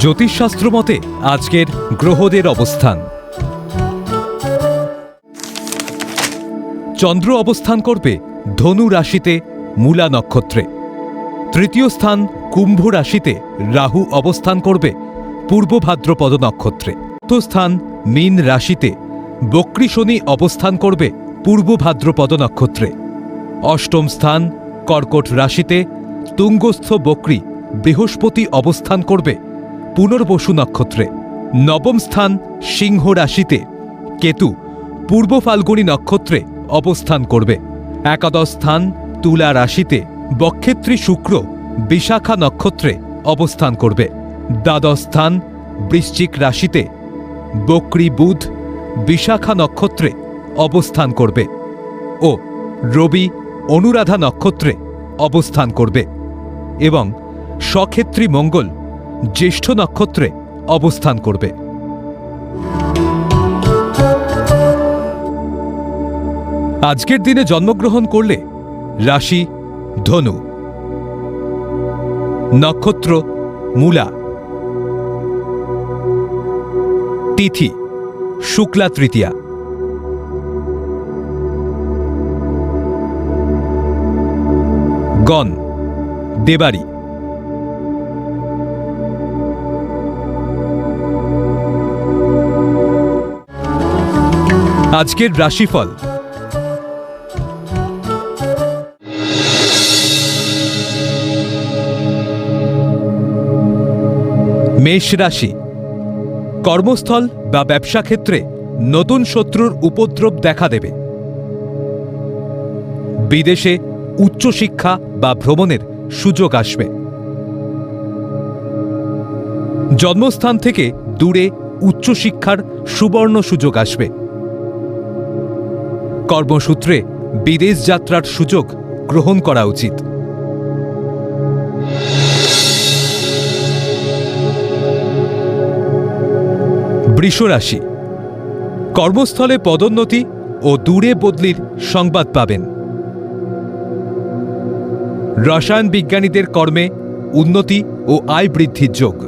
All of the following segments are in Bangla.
জ্যোতিষশাস্ত্র মতে আজকের গ্রহদের অবস্থান। চন্দ্র অবস্থান করবে ধনু রাশিতে মূলা নক্ষত্রে। তৃতীয় স্থান কুম্ভ রাশিতে রাহু অবস্থান করবে পূর্ব ভাদ্রপদ নক্ষত্রে। চতুর্থ স্থান মীন রাশিতে বক্রী শনি অবস্থান করবে পূর্ব ভাদ্রপদ নক্ষত্রে। অষ্টম স্থান কর্কট রাশিতে তুঙ্গস্থ বক্রী বৃহস্পতি অবস্থান করবে পুনর্বসু নক্ষত্রে। নবম স্থান সিংহ রাশিতে। কেতু পূর্ব ফাল্গুনী নক্ষত্রে অবস্থান করবে। একাদশ স্থান তুলা রাশিতে। বক্ষেত্রী শুক্র বিশাখা নক্ষত্রে অবস্থান করবে। দ্বাদশ স্থান বৃশ্চিক রাশিতে। বক্রী বুধ বিশাখা নক্ষত্রে অবস্থান করবে। ও রবি অনুরাধা নক্ষত্রে অবস্থান করবে। এবং সক্ষেত্রী মঙ্গল জ্যেষ্ঠ নক্ষত্রে অবস্থান করবে। আজকের দিনে জন্মগ্রহণ করলে রাশি ধনু। নক্ষত্র মূলা। তিথি শুক্লা তৃতীয়া। গণ, দেবারি। আজকের রাশিফল। মেষ রাশি। কর্মস্থল বা ব্যবসা ক্ষেত্রে নতুন শত্রুর উপদ্রব দেখা দেবে। বিদেশে উচ্চশিক্ষা বা ভ্রমণের সুযোগ আসবে। জন্মস্থান থেকে দূরে উচ্চশিক্ষার সুবর্ণ সুযোগ আসবে। কর্মসূত্রে বিদেশ যাত্রার সুযোগ গ্রহণ করা উচিত। বৃষরাশি, কর্মস্থলে পদোন্নতি ও দূরে বদলির সংবাদ পাবেন। রসায়ন বিজ্ঞানীদের কর্মে উন্নতি ও আয় বৃদ্ধির যোগ।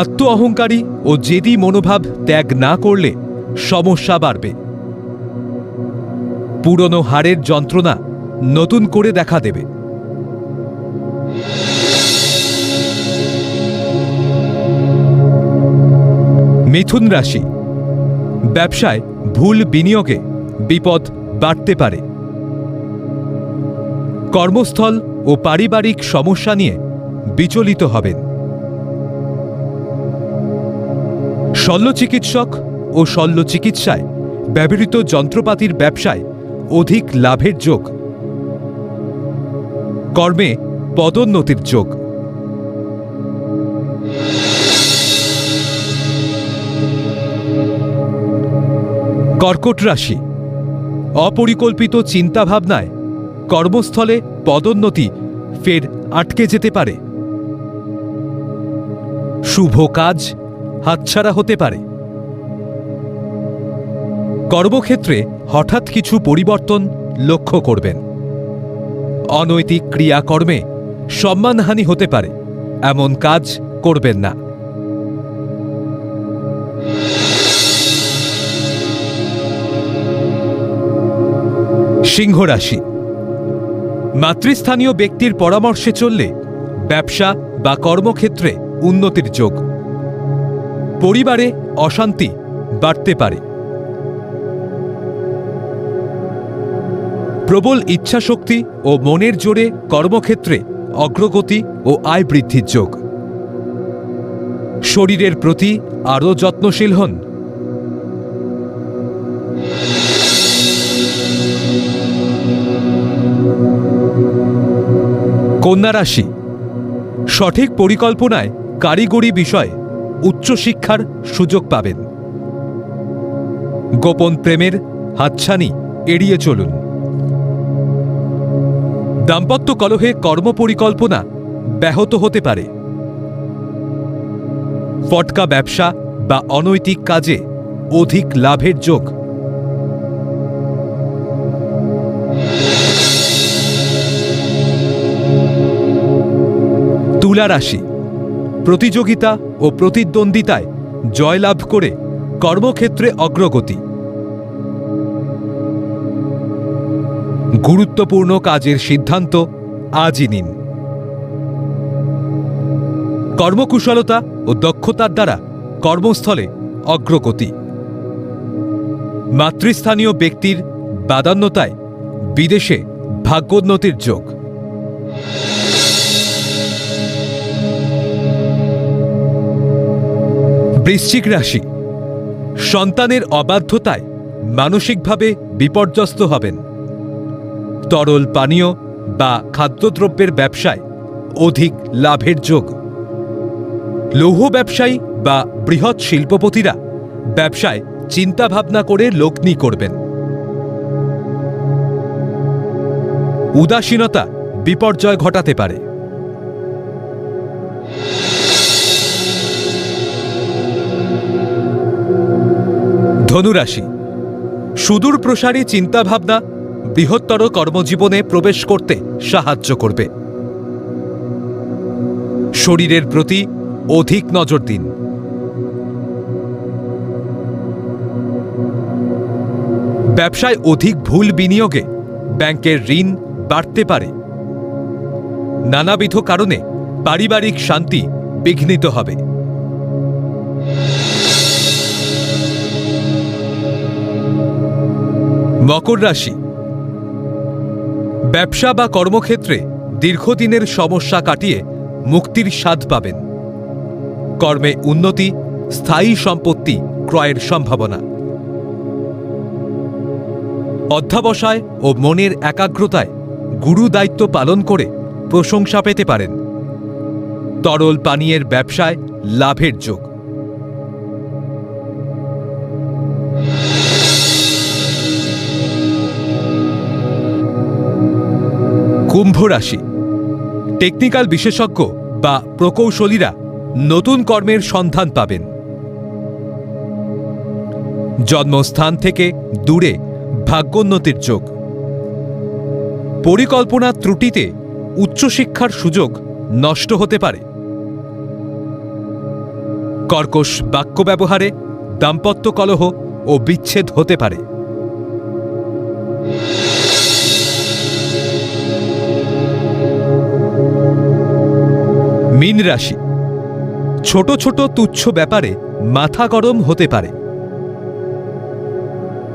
আত্ম অহংকারী ও জেদি মনোভাব ত্যাগ না করলে সমস্যা বাড়বে। পুরনো হাড়ের যন্ত্রণা নতুন করে দেখা দেবে। মিথুন রাশি, ব্যবসায় ভুল বিনিয়োগে বিপদ বাড়তে পারে। কর্মস্থল ও পারিবারিক সমস্যা নিয়ে বিচলিত হবেন। শল্য চিকিৎসক ও শল্য চিকিৎসায় ব্যবহৃত যন্ত্রপাতির ব্যবসায় অধিক লাভের যোগ। কর্মে পদোন্নতির যোগ। কর্কট রাশি। অপরিকল্পিত চিন্তাভাবনায় কর্মস্থলে পদোন্নতি ফের আটকে যেতে পারে। শুভ কাজ হাতছাড়া হতে পারে। কর্মক্ষেত্রে হঠাৎ কিছু পরিবর্তন লক্ষ্য করবেন। অনৈতিক ক্রিয়াকর্মে সম্মানহানি হতে পারে, এমন কাজ করবেন না। সিংহ রাশি। মাতৃস্থানীয় ব্যক্তির পরামর্শে চললে ব্যবসা বা কর্মক্ষেত্রে উন্নতির যোগ। পরিবারে অশান্তি বাড়তে পারে। প্রবল ইচ্ছাশক্তি ও মনের জোরে কর্মক্ষেত্রে অগ্রগতি ও আয় বৃদ্ধির যোগ। শরীরের প্রতি আরও যত্নশীল হন। কন্যা রাশি। সঠিক পরিকল্পনায় কারিগরি বিষয়ে উচ্চশিক্ষার সুযোগ পাবেন। গোপন প্রেমের হাতছানি এড়িয়ে চলুন। দাম্পত্য কলহে কর্মপরিকল্পনা ব্যাহত হতে পারে। ফটকা ব্যবসা বা অনৈতিক কাজে অধিক লাভের যোগ। তুলা রাশি প্রতিযোগিতা ও প্রতিদ্বন্দ্বিতায় জয়লাভ করে কর্মক্ষেত্রে অগ্রগতি। গুরুত্বপূর্ণ কাজের সিদ্ধান্ত আজই নিন। কর্মকুশলতা ও দক্ষতার দ্বারা কর্মস্থলে অগ্রগতি। মাতৃস্থানীয় ব্যক্তির বাদান্যতায় বিদেশে ভাগ্যোন্নতির যোগ। বৃশ্চিক রাশি। সন্তানের অবাধ্যতায় মানসিকভাবে বিপর্যস্ত হবেন। তরল পানীয় বা খাদ্যদ্রব্যের ব্যবসায় অধিক লাভের যোগ। লৌহ ব্যবসায়ী বা বৃহৎ শিল্পপতিরা ব্যবসায় চিন্তাভাবনা করে লগ্নি করবেন। উদাসীনতা বিপর্যয় ঘটাতে পারে। ধনুরাশি। সুদূর প্রসারী চিন্তাভাবনা বৃহত্তর কর্মজীবনে প্রবেশ করতে সাহায্য করবে। শরীরের প্রতি অধিক নজর দিন। ব্যবসায় অধিক ভুল বিনিয়োগে ব্যাংকের ঋণ বাড়তে পারে। নানাবিধ কারণে পারিবারিক শান্তি বিঘ্নিত হবে। মকর রাশি। ব্যবসা বা কর্মক্ষেত্রে দীর্ঘদিনের সমস্যা কাটিয়ে মুক্তির স্বাদ পাবেন। কর্মে উন্নতি, স্থায়ী সম্পত্তি ক্রয়ের সম্ভাবনা। অধ্যাবসায় ও মনের একাগ্রতায় গুরু দায়িত্ব পালন করে প্রশংসা পেতে পারেন। তরল পানীয়ের ব্যবসায় লাভের যোগ। কুম্ভ রাশি। টেকনিক্যাল বিশেষজ্ঞ বা প্রকৌশলীরা নতুন কর্মের সন্ধান পাবেন। জন্মস্থান থেকে দূরে ভাগ্যোন্নতির যোগ। পরিকল্পনা ত্রুটিতে উচ্চশিক্ষার সুযোগ নষ্ট হতে পারে। কর্কশ বাক্য ব্যবহারে দাম্পত্য কলহ ও বিচ্ছেদ হতে পারে। মীন রাশি। ছোট ছোট তুচ্ছ ব্যাপারে মাথা গরম হতে পারে।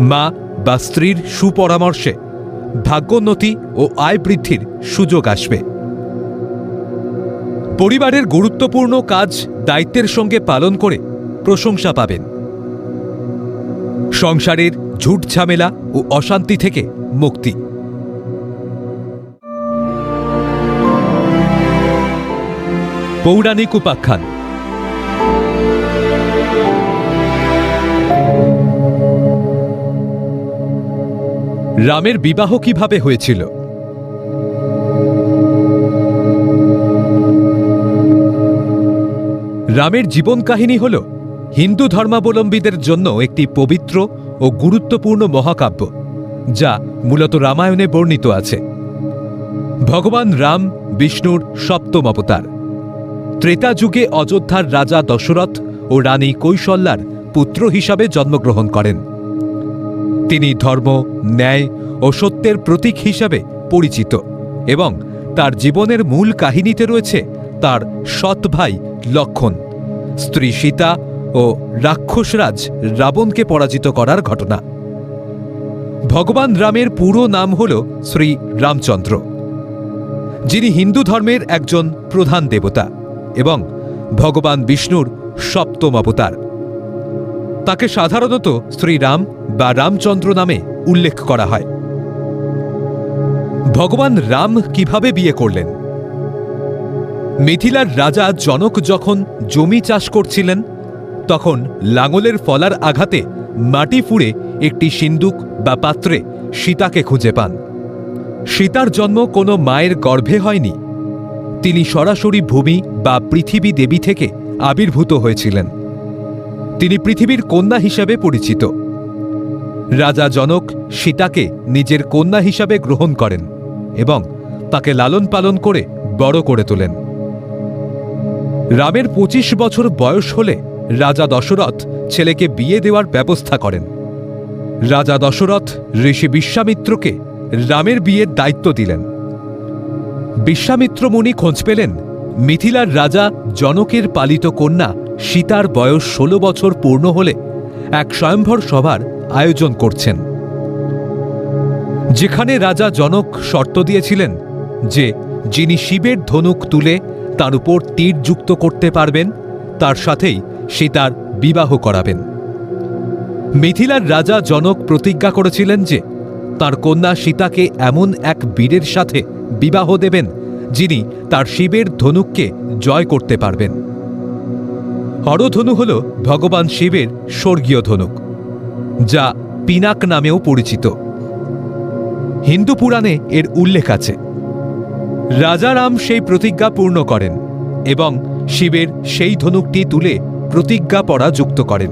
মা বা স্ত্রীর সুপরামর্শে ভাগ্যোন্নতি ও আয় বৃদ্ধির সুযোগ আসবে। পরিবারের গুরুত্বপূর্ণ কাজ দায়িত্বের সঙ্গে পালন করে প্রশংসা পাবেন। সংসারের ঝুট ঝামেলা ও অশান্তি থেকে মুক্তি। পৌরাণিক উপাখ্যান। রামের বিবাহ কীভাবে হয়েছিল? রামের জীবন কাহিনী হল হিন্দু ধর্মাবলম্বীদের জন্য একটি পবিত্র ও গুরুত্বপূর্ণ মহাকাব্য, যা মূলত রামায়ণে বর্ণিত আছে। ভগবান রাম, বিষ্ণুর সপ্তম অবতার। ত্রেতা যুগে অযোধ্যার রাজা দশরথ ও রানী কৈশল্যার পুত্র হিসাবে জন্মগ্রহণ করেন। তিনি ধর্ম, ন্যায় ও সত্যের প্রতীক হিসাবে পরিচিত এবং তার জীবনের মূল কাহিনীতে রয়েছে তার সৎ ভাই লক্ষণ। স্ত্রী সীতা ও রাক্ষসরাজ রাবণকে পরাজিত করার ঘটনা। ভগবান রামের পুরো নাম হল শ্রী রামচন্দ্র, যিনি হিন্দু ধর্মের একজন প্রধান দেবতা। এবং ভগবান বিষ্ণুর সপ্তম অবতার। তাকে সাধারণত শ্রীরাম বা রামচন্দ্র নামে উল্লেখ করা হয়। ভগবান রাম কীভাবে বিয়ে করলেন? মিথিলার রাজা জনক যখন জমি চাষ করছিলেন, তখন লাঙলের ফলার আঘাতে মাটি ফুঁড়ে একটি সিন্দুক বা পাত্রে সীতাকে খুঁজে পান। সীতার জন্ম কোনো মায়ের গর্ভে হয়নি তিনি সরাসরি ভূমি বা পৃথিবী দেবী থেকে আবির্ভূত হয়েছিলেন। তিনি পৃথিবীর কন্যা হিসাবে পরিচিত। রাজা জনক সীতাকে নিজের কন্যা হিসাবে গ্রহণ করেন এবং তাকে লালন পালন করে বড় করে তোলেন। রামের পঁচিশ বছর বয়স হলে রাজা দশরথ ছেলেকে বিয়ে দেওয়ার ব্যবস্থা করেন। রাজা দশরথ ঋষি বিশ্বামিত্রকে রামের বিয়ের দায়িত্ব দিলেন। বিশ্বামিত্র মুনি খোঁজ পেলেন। মিথিলার রাজা জনকের পালিত কন্যা সীতার বয়স ষোলো বছর পূর্ণ হলে এক স্বয়ম্ভর সভার আয়োজন করছেন। যেখানে রাজা জনক শর্ত দিয়েছিলেন যে, যিনি শিবের ধনুক তুলে তার উপর তীর যুক্ত করতে পারবেন, তার সাথেই সীতার বিবাহ করাবেন। মিথিলার রাজা জনক প্রতিজ্ঞা করেছিলেন যে, তার কন্যা সীতাকে এমন এক বীরের সাথে বিবাহ দেবেন, যিনি তার শিবের ধনুককে জয় করতে পারবেন। হরধনু হল ভগবান শিবের স্বর্গীয় ধনুক, যা পিনাক নামেও পরিচিত। হিন্দু পুরাণে এর উল্লেখ আছে। রাজারাম সেই প্রতিজ্ঞা পূর্ণ করেন এবং শিবের সেই ধনুকটি তুলে প্রতিজ্ঞা পড়া যুক্ত করেন।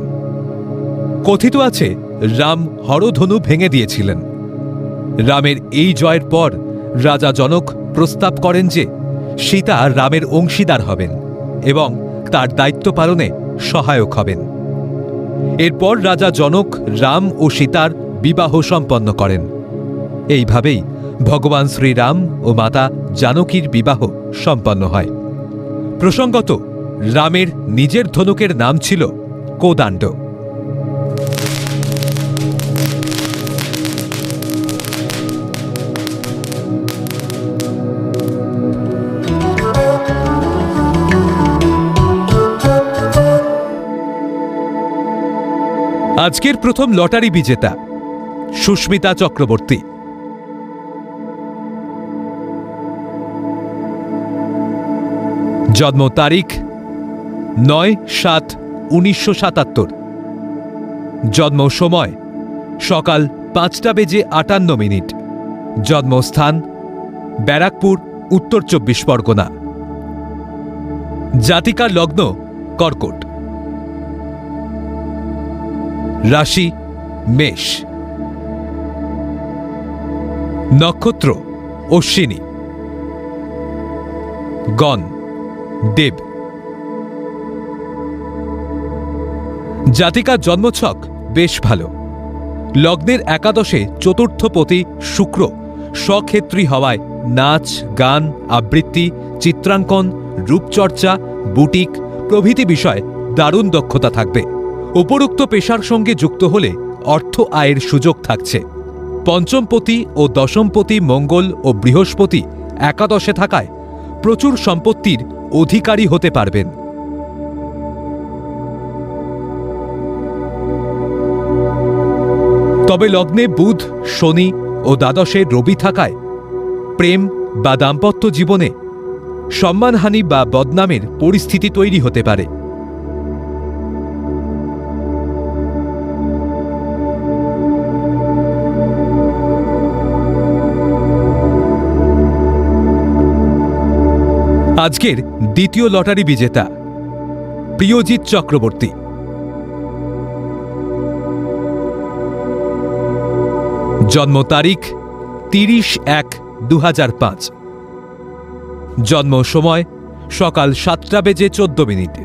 কথিত আছে, রাম হরধনু ভেঙে দিয়েছিলেন। রামের এই জয়ের পর রাজা জনক প্রস্তাব করেন যে, সীতা রামের অংশীদার হবেন এবং তার দায়িত্ব পালনে সহায়ক হবেন। এরপর রাজা জনক রাম ও সীতার বিবাহ সম্পন্ন করেন। এইভাবেই ভগবান শ্রীরাম ও মাতা জানকীর বিবাহ সম্পন্ন হয়। প্রসঙ্গত, রামের নিজের ধনুকের নাম ছিল কোদাণ্ড। আজকের প্রথম লটারি বিজেতা সুস্মিতা চক্রবর্তী। জন্ম তারিখ নয় সাত উনিশশো সাতাত্তর। জন্ম সময় সকাল পাঁচটা বেজে আটান্ন মিনিট। জন্মস্থান ব্যারাকপুর, উত্তর চব্বিশ পরগনা। জাতিকার লগ্ন কর্কট। রাশি, মেষ। নক্ষত্র, অশ্বিনী। গণ, দেব। জাতিকার জন্মছক বেশ ভালো। লগ্নের একাদশে চতুর্থপতি শুক্র স্বক্ষেত্রী হওয়ায় নাচ, গান, আবৃত্তি, চিত্রাঙ্কন, রূপচর্চা, বুটিক প্রভৃতি বিষয়ে দারুণ দক্ষতা থাকবে। উপরোক্ত পেশার সঙ্গে যুক্ত হলে অর্থ আয়ের সুযোগ থাকছে। পঞ্চমপতি ও দশমপতি মঙ্গল ও বৃহস্পতি একাদশে থাকায় প্রচুর সম্পত্তির অধিকারী হতে পারবেন। তবে লগ্নে বুধ, শনি ও দ্বাদশে রবি থাকায় প্রেম বা দাম্পত্য জীবনে সম্মানহানি বা বদনামের পরিস্থিতি তৈরি হতে পারে। আজকের দ্বিতীয় লটারি বিজেতা, প্রিয়জিৎ চক্রবর্তী। জন্ম তারিখ তিরিশ এক দু পাঁচ। জন্ম সময় সকাল সাতটা বেজে চোদ্দ মিনিট।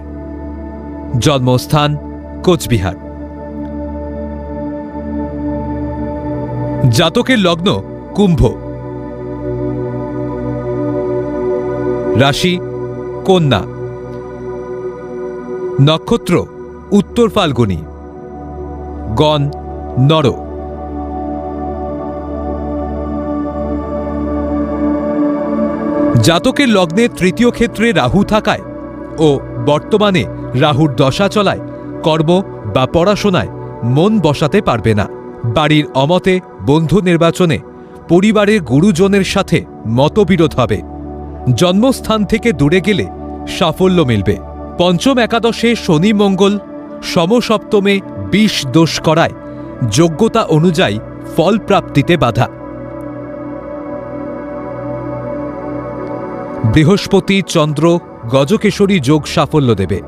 জন্মস্থান কোচবিহার। জাতকের লগ্ন কুম্ভ। রাশি, কন্যা। নক্ষত্র, উত্তর ফাল্গুনী। গণ, নর। জাতকের লগ্নে তৃতীয় ক্ষেত্রে রাহু থাকায় ও বর্তমানে রাহুর দশা চলায় কর্ম বা পড়াশোনায় মন বসাতে পারবে না। বাড়ির অমতে বন্ধু নির্বাচনে পরিবারের গুরুজনের সাথে মতবিরোধ হবে। জন্মস্থান থেকে দূরে গেলে সাফল্য মিলবে। পঞ্চম একাদশে শনি মঙ্গল, সমসপ্তমে বিষ দোষ করায় যোগ্যতা অনুযায়ী ফল প্রাপ্তিতে বাধা। বৃহস্পতি, চন্দ্র, গজকেশরী যোগ সাফল্য দেবে।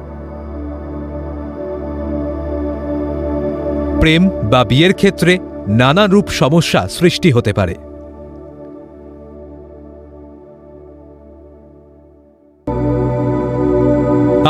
প্রেম বা বিয়ের ক্ষেত্রে নানা রূপ সমস্যা সৃষ্টি হতে পারে।